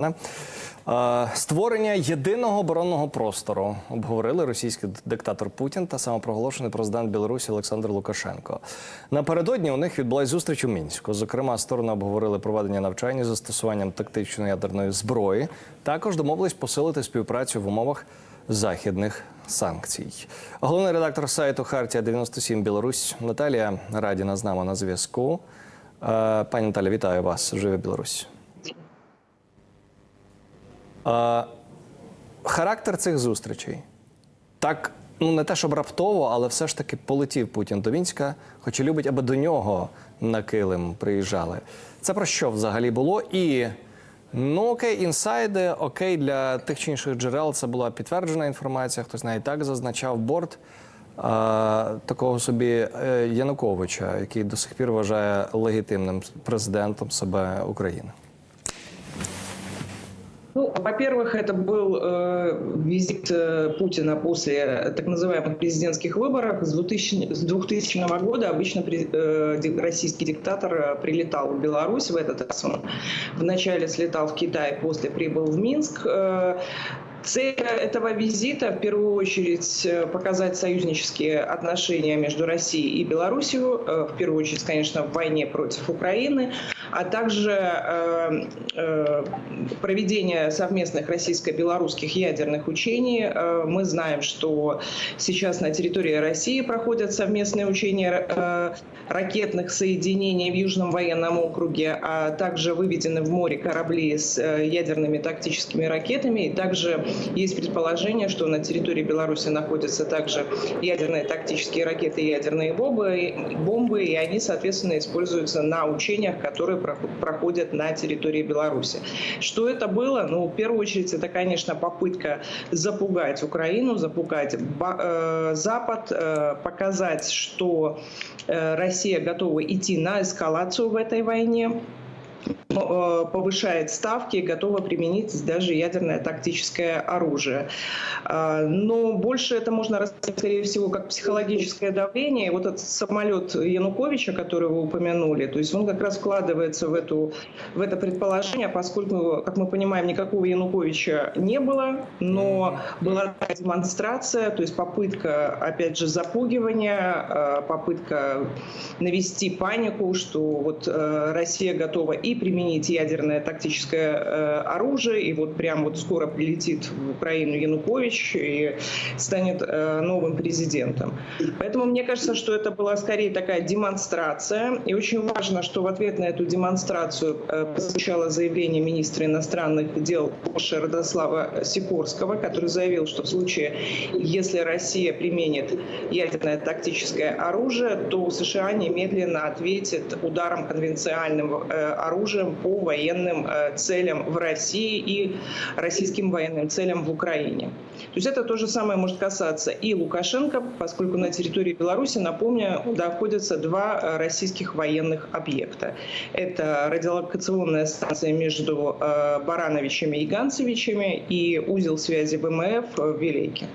Е, Створення єдиного оборонного простору обговорили російський диктатор Путін та самопроголошений президент Білорусі Олександр Лукашенко. Напередодні у них відбулась зустріч у мінську. Зокрема, сторони обговорили проведення навчань із застосуванням тактичної ядерної зброї. Також домовились посилити співпрацю в умовах західних санкцій. Головний редактор сайту Хартія 97 Білорусь Наталія Радіна з нами на зв'язку. Е, Пані Наталя, вітаю вас. Живе Білорусь. Характер цих зустрічей так, ну не те, щоб раптово, але все ж таки полетів Путін до Мінська, хоч і любить, аби до нього на килим приїжджали. Це про що взагалі було? І ну окей, інсайди, окей, для тих чи інших джерел це була підтверджена інформація. Хтось навіть так зазначав борт е, такого собі е, Януковича, який до сих пір вважає легітимним президентом себе України. Ну, во-первых, это был э, визит э, Путина после так называемых президентских выборов. С 2000, с 2000 года обычно при- э, российский диктатор э, прилетал в Беларусь. В этот раз он вначале слетал в Китай, после прибыл в Минск. Э, Цель этого визита в первую очередь э, показать союзнические отношения между Россией и Беларусью, э, в первую очередь, конечно, в войне против Украины, а также э, проведение совместных российско-белорусских ядерных учений. Мы знаем, что сейчас на территории России проходят совместные учения ракетных соединений в Южном военном округе, а также выведены в море корабли с ядерными тактическими ракетами. И также есть предположение, что на территории Беларуси находятся также ядерные тактические ракеты и ядерные бомбы, бомбы и они, соответственно, используются на учениях, которые проход- проходят на территории Беларуси. Что это было? Ну, в первую очередь, это, конечно, попытка запугать Украину, запугать э, Запад, э, показать, что э, Россия готова идти на эскалацию в этой войне повышает ставки и готова применить даже ядерное тактическое оружие. А, Но больше это можно расценивать, скорее всего, как психологическое давление. И вот этот самолет Януковича, который вы упомянули, то есть он как раз вкладывается в, эту, в это предположение, поскольку, как мы понимаем, никакого Януковича не было, но была демонстрация, то есть попытка, опять же, запугивания, э, попытка навести панику, что вот э, Россия готова и применить ядерное тактическое э, оружие, и вот прям вот скоро прилетит в Украину Янукович и станет э, новым президентом. Поэтому мне кажется, что это была скорее такая демонстрация, и очень важно, что в ответ на эту демонстрацию э, прозвучало заявление министра иностранных дел Польши Родослава Сикорского, который заявил, что в случае, если Россия применит ядерное тактическое оружие, то США немедленно ответит ударом конвенциальным э, оружием по военным э, целям в России и российским военным целям в Украине. То есть это то же самое может касаться и Лукашенко, поскольку на территории Беларуси, напомню, находятся два э, российских военных объекта. Это радиолокационная станция между э, Барановичами и Ганцевичами и узел связи ВМФ в Вилейке.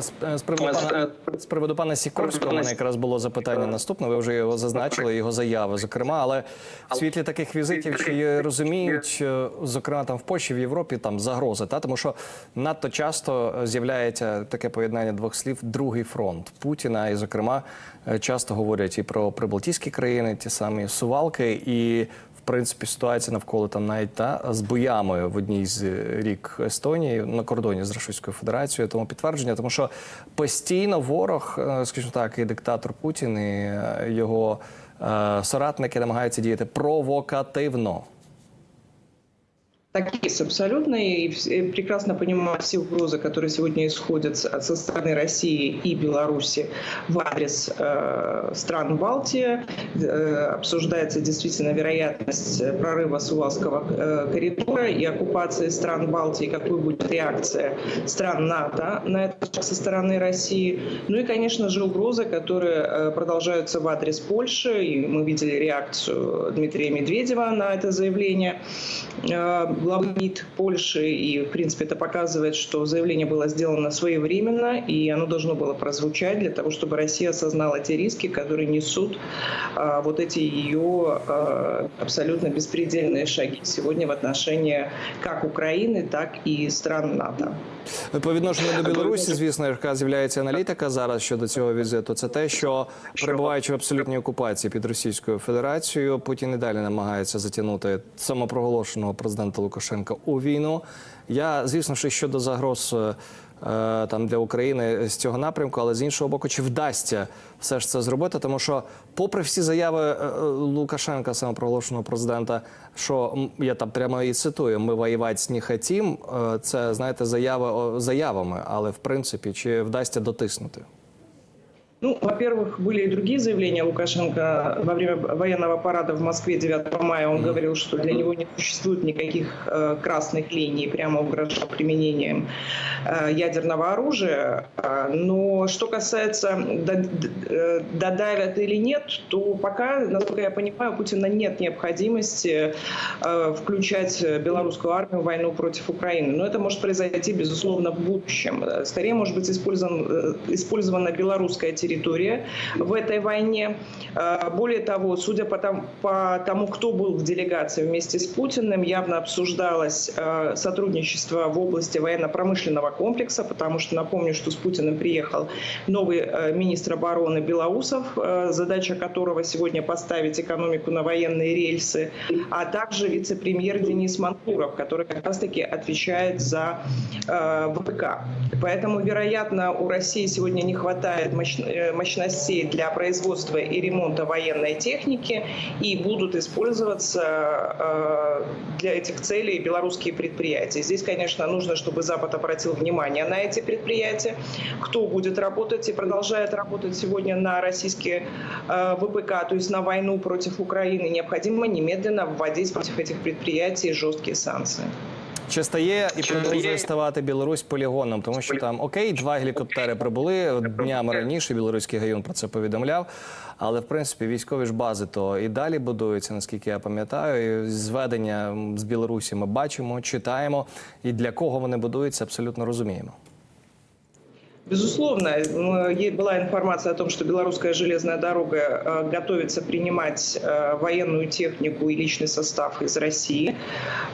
З, е, з приводу пана з приводу пана Сікорського у мене якраз було запитання наступне. Ви вже його зазначили, його заяви, зокрема. Але в світлі таких візитів чи розуміють, е, зокрема там в Польщі, в Європі там загрози, та? Тому що надто часто е, з'являється таке поєднання двох слів другий фронт Путіна, і зокрема е, часто говорять і про прибалтійські країни, ті самі сувалки, і принципі ситуація навколо там навіть та з боями в одній з рік Естонії на кордоні з Російською Федерацією. Тому підтвердження, тому що постійно ворог, е, скажімо так, і диктатор Путін, і е, його е, соратники намагаються діяти провокативно. Так есть абсолютно. И прекрасно понимают все угрозы, которые сегодня исходят со стороны России и Беларуси в адрес э, стран Балтии. Э, обсуждается действительно вероятность прорыва Сувалского э, коридора и оккупации стран Балтии, какой будет реакция стран НАТО на это со стороны России. Ну и, конечно же, угрозы, которые э, продолжаются в адрес Польши. И мы видели реакцию Дмитрия Медведева на это заявление Э, главы МИД Польши, и, в принципе, это показывает, что заявление было сделано своевременно, и оно должно было прозвучать для того, чтобы Россия осознала те риски, которые несут а, вот эти ее а, абсолютно беспредельные шаги сегодня в отношении как Украины, так и стран НАТО. По відношенню до Білорусі, звісно, яка з'являється аналітика зараз щодо цього візиту, це те, що перебуваючи в абсолютній окупації під Російською Федерацією, Путін і далі намагається затягнути самопроголошеного президента Лукашенка у війну. Я, звісно, що щодо загроз. е, Там для України з цього напрямку, але з іншого боку, чи вдасться все ж це зробити? Тому що, попри всі заяви е, е, Лукашенка, самопроголошеного президента, що я там прямо і цитую: ми воювати не хотім, е, це знаєте, заяви заявами, але в принципі, чи вдасться дотиснути? Ну, во-первых, были и другие заявления Лукашенко. Во время военного парада в Москве 9 мая он говорил, что для него не существует никаких э, красных линий, прямо угрожал применением э, ядерного оружия. А, Но что касается, э, додавят или нет, то пока, насколько я понимаю, у Путина нет необходимости э, включать белорусскую армию в войну против Украины. Но это может произойти, безусловно, в будущем. Э, Скорее, может быть, использован, э, использована белорусская территория в этой войне. Э, Более того, судя по тому, по тому, кто был в делегации вместе с Путиным, явно обсуждалось э, сотрудничество в области военно-промышленного комплекса, потому что напомню, что с Путиным приехал новый э, министр обороны Белоусов, задача которого сегодня поставить экономику на военные рельсы, а также вице-премьер Денис Мантуров, который как раз-таки отвечает за ВПК. Поэтому, вероятно, у России сегодня не хватает мощ- э, мощностей для производства и ремонта военной техники, и будут использоваться э, для этих целей белорусские предприятия. Здесь, конечно, нужно, чтобы Запад обратил внимание на эти предприятия, кто будет работать и продолжает работать сегодня на российские э, ВПК, то есть на войну против Украины. Необходимо немедленно вводить против этих предприятий жесткие санкции. Чи стає і продовжує ставати Білорусь полігоном? Тому що там окей, два гелікоптери прибули днями раніше. Білоруський гаюн про це повідомляв. Але в принципі військові ж бази то і далі будуються, наскільки я пам'ятаю. І зведення з Білорусі ми бачимо, читаємо. І для кого вони будуються, абсолютно розуміємо. Безусловно, была информация о том, что белорусская железная дорога э, готовится принимать э, военную технику и личный состав из России.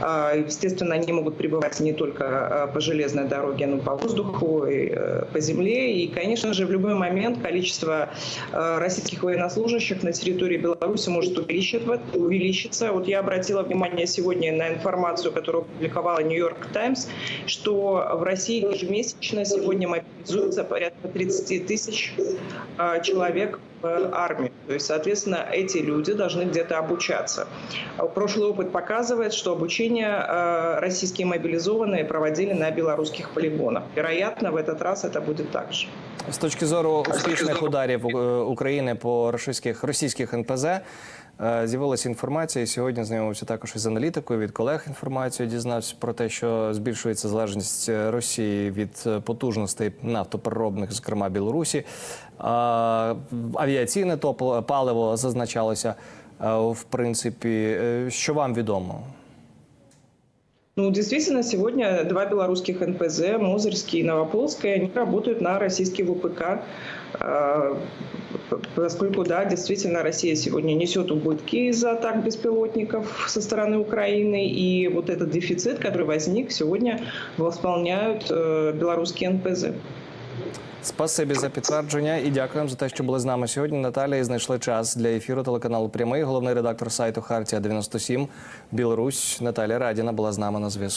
А, Естественно, они могут прибывать не только э, по железной дороге, но и по воздуху, и э, по земле. И, конечно же, в любой момент количество э, российских военнослужащих на территории Беларуси может увеличиться. Вот я обратила внимание сегодня на информацию, которую опубликовала Нью-Йорк Таймс, что в России ежемесячно сегодня мобилизуется порядка 30 тысяч э, человек в армию. То есть, соответственно, эти люди должны где-то обучаться. А Прошлый опыт показывает, что обучение э, российские мобилизованные проводили на белорусских полигонах. Вероятно, в этот раз это будет так же. З точки зору успішних ударів е, України по російських російських НПЗ е, з'явилася інформація. І сьогодні знайомився також із аналітикою від колег. Інформацію дізнався про те, що збільшується залежність е, Росії від е, потужностей нафтопереробних, зокрема Білорусі. Авіаційне паливо зазначалося. е, В принципі, Е, що вам відомо? Ну, действительно, сегодня два белорусских НПЗ, Мозырский и Новополская, они работают на российский ВПК, э, поскольку, да, действительно, Россия сегодня несет убытки из-за атак беспилотников со стороны Украины, и вот этот дефицит, который возник, сегодня восполняют э, белорусские НПЗ. Спасибі за підтвердження і дякуємо за те, що були з нами сьогодні. Наталія знайшли час для ефіру телеканалу Прямий. Головний редактор сайту Хартія 97 Білорусь Наталія Радіна була з нами на зв'язку.